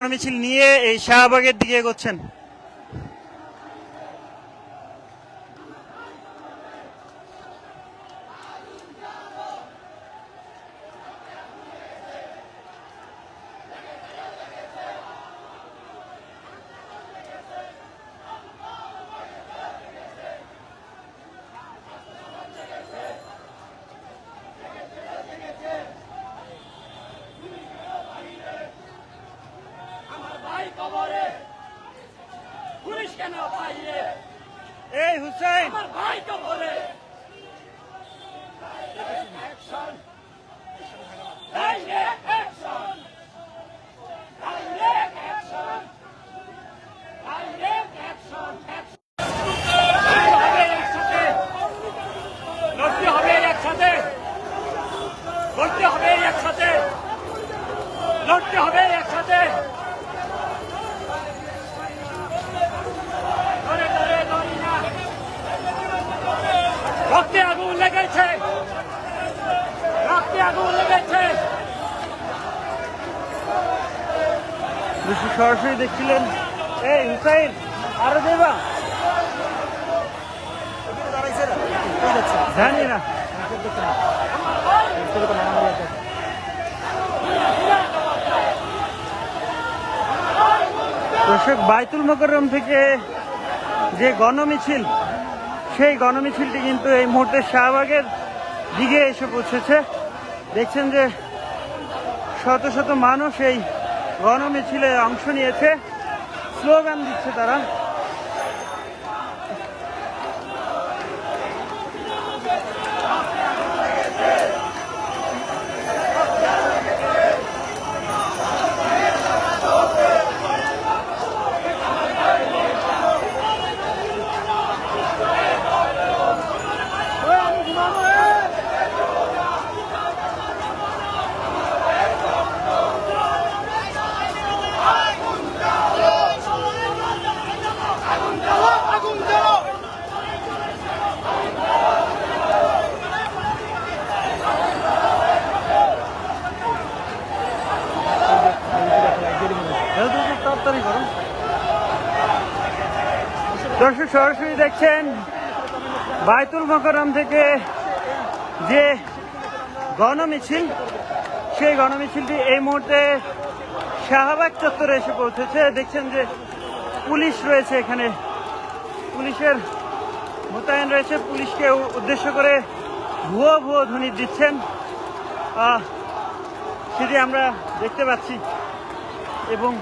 মিছিল নিয়ে এই শাহবাগের দিকে এগোচ্ছেন আমার ভাই কবরে পুলিশ কেন পাইয়ে এই হুসেন আমার ভাই কবরে বেশি সরাসরি দেখছিলেন। এই হুসাইন, আরও দেবা। জানি না। দর্শক, বাইতুল মোকরম থেকে যে গণমিছিল, সেই গণমিছিলটি কিন্তু এই মুহূর্তে শাহবাগের দিকে এসে পৌঁছেছে। দেখছেন যে শত শত মানুষ এই গণমিছিলে অংশ নিয়েছে স্লোগান দিচ্ছে তারা। দর্শক, সরাসরি দেখছেন বাইতুল মকরম থেকে যে গণমিছিল, সেই গণমিছিলটি এই মুহূর্তে শাহবাগ চত্বরে এসে পৌঁছেছে। দেখছেন যে পুলিশ রয়েছে এখানে। পুলিশের মোতায়েন রয়েছে। পুলিশকে উদ্দেশ্য করে ভুয়ো ভুয়ো ধ্বনি দিচ্ছেন। সেটি আমরা দেখতে পাচ্ছি। এবং